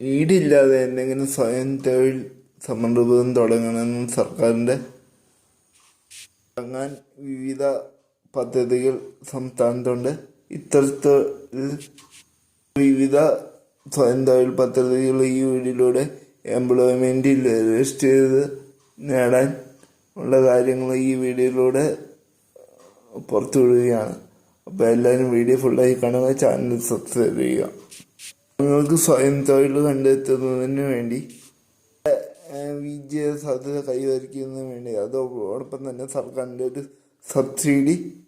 ഈടില്ലാതെ എന്തെങ്കിലും സ്വയം തൊഴിൽ സംരംഭം തുടങ്ങണമെന്നും സർക്കാരിന്റെ തുടങ്ങാൻ വിവിധ പദ്ധതികൾ സംസ്ഥാനത്തുണ്ട്. ഇത്തരത്തിൽ വിവിധ സ്വയം തൊഴിൽ പദ്ധതികൾ ഈ വീടിലൂടെ എംപ്ലോയ്മെന്റിൽ രജിസ്റ്റർ നേടാൻ ഉള്ള കാര്യങ്ങൾ ഈ വീഡിയോയിലൂടെ പുറത്തു വിടുകയാണ് അപ്പോൾ എല്ലാവരും വീഡിയോ ഫുള്ളായി കാണുക. ചാനൽ സബ്സ്ക്രൈബ് ചെയ്യുക. നിങ്ങൾക്ക് സ്വയം തൊഴിൽ കണ്ടെത്തുന്നതിന് വേണ്ടി വിജയ സാധ്യത കൈവരിക്കുന്നതിന് വേണ്ടി അതോടൊപ്പം തന്നെ സർക്കാരിന്റെ ഒരു സബ്സിഡി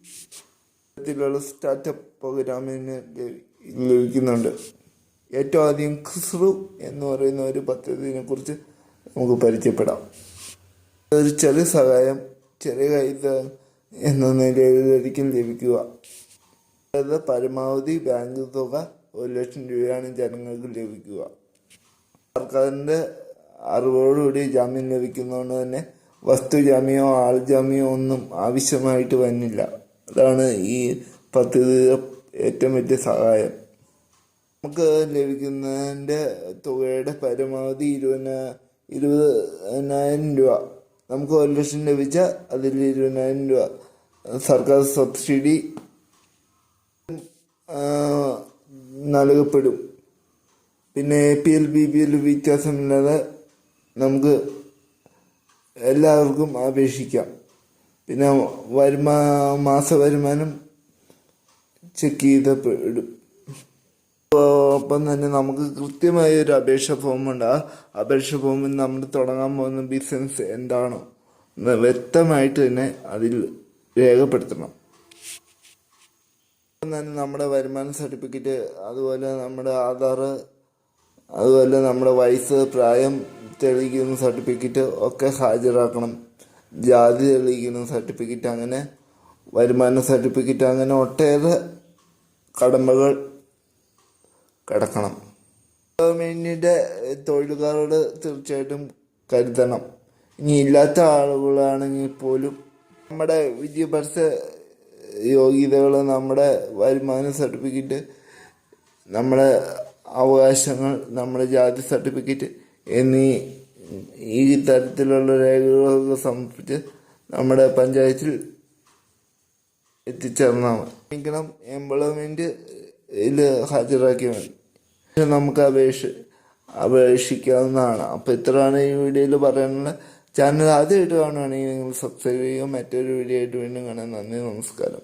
തരത്തിലുള്ള സ്റ്റാർട്ടപ്പ് പ്രോഗ്രാമിന് ലഭി- ലഭിക്കുന്നുണ്ട്. ഏറ്റവും ആദ്യം ക്രിസ്റു എന്ന് പറയുന്ന ഒരു പദ്ധതിനെ കുറിച്ച് നമുക്ക് പരിചയപ്പെടാം. ഒരു ചെറിയ സഹായം ചെറിയ കൈത എന്ന നിലയിലായിരിക്കും ലഭിക്കുക. പരമാവധി ബാങ്ക് തുക ഒരു ലക്ഷം രൂപയാണ് ജനങ്ങൾക്ക് ലഭിക്കുക. സർക്കാരിന്റെ അറിവോടുകൂടി ജാമ്യം ലഭിക്കുന്നതുകൊണ്ട് തന്നെ വസ്തു ജാമ്യമോ ആൾ ജാമ്യമോ ഒന്നും ആവശ്യമായിട്ട് വരുന്നില്ല. അതാണ് ഈ പദ്ധതിയുടെ ഏറ്റവും വലിയ സഹായം. നമുക്ക് ലഭിക്കുന്നതിന്റെ തുകയുടെ പരമാവധി ഇരുപതിന ഇരുപതിനായിരം രൂപ. നമുക്ക് ഒരു ലക്ഷം ലഭിച്ചാൽ അതിൽ ഇരുപതിനായിരം രൂപ. സർക്കാർ സബ്സിഡി നൽകപ്പെടും. പിന്നെ A P L B P L വ്യത്യാസമില്ലാതെ നമുക്ക് എല്ലാവർക്കും അപേക്ഷിക്കാം. പിന്നെ വരുമാ മാസ വരുമാനം ചെക്ക് ചെയ്തപ്പെടും. ഒപ്പം തന്നെ നമുക്ക് കൃത്യമായ ഒരു അപേക്ഷ ഫോമുണ്ട് ആ അപേക്ഷ ഫോമിൽ നമ്മൾ തുടങ്ങാൻ പോകുന്ന ബിസിനസ് എന്താണോ വ്യക്തമായിട്ട് തന്നെ അതിൽ രേഖപ്പെടുത്തണം. തന്നെ നമ്മുടെ വരുമാന സർട്ടിഫിക്കറ്റ് അതുപോലെ നമ്മുടെ ആധാർ അതുപോലെ നമ്മുടെ വയസ്സ് പ്രായം തെളിയിക്കുന്ന സർട്ടിഫിക്കറ്റ് ഒക്കെ ഹാജരാക്കണം. ജാതി തെളിയിക്കുന്ന സർട്ടിഫിക്കറ്റ് അങ്ങനെ വരുമാന സർട്ടിഫിക്കറ്റ് അങ്ങനെ ഒട്ടേറെ കടമ്പകൾ കിടക്കണം. ഗവൺമെന്റിന്റെ തൊഴിലുകാരോട് തീർച്ചയായിട്ടും കരുതണം. ഇനി ഇല്ലാത്ത ആളുകളാണെങ്കിൽ പോലും നമ്മുടെ വിദ്യാഭ്യാസ യോഗ്യതകൾ നമ്മുടെ വരുമാന സർട്ടിഫിക്കറ്റ് നമ്മുടെ അവകാശങ്ങൾ നമ്മുടെ ജാതി സർട്ടിഫിക്കറ്റ് എന്നീ ഈ തരത്തിലുള്ള രേഖകളൊക്കെ സമർപ്പിച്ച് നമ്മുടെ പഞ്ചായത്തിൽ എത്തിച്ചേർന്നാൽ മതി. എംപ്ലോയ്മെന്റ് ഇതിൽ ഹാജരാക്കിയാൽ മതി. നമുക്ക് അപേക്ഷ അപേക്ഷിക്കാവുന്നതാണ്. അപ്പോൾ ഇത്രയാണ് ഈ വീഡിയോയിൽ പറയാനുള്ള ചാനൽ ആദ്യമായിട്ട് കാണുകയാണെങ്കിൽ നിങ്ങൾ സബ്സ്ക്രൈബ് ചെയ്യുക മറ്റൊരു വീഡിയോ ആയിട്ട് വീണ്ടും കാണാൻ നന്ദി നമസ്കാരം.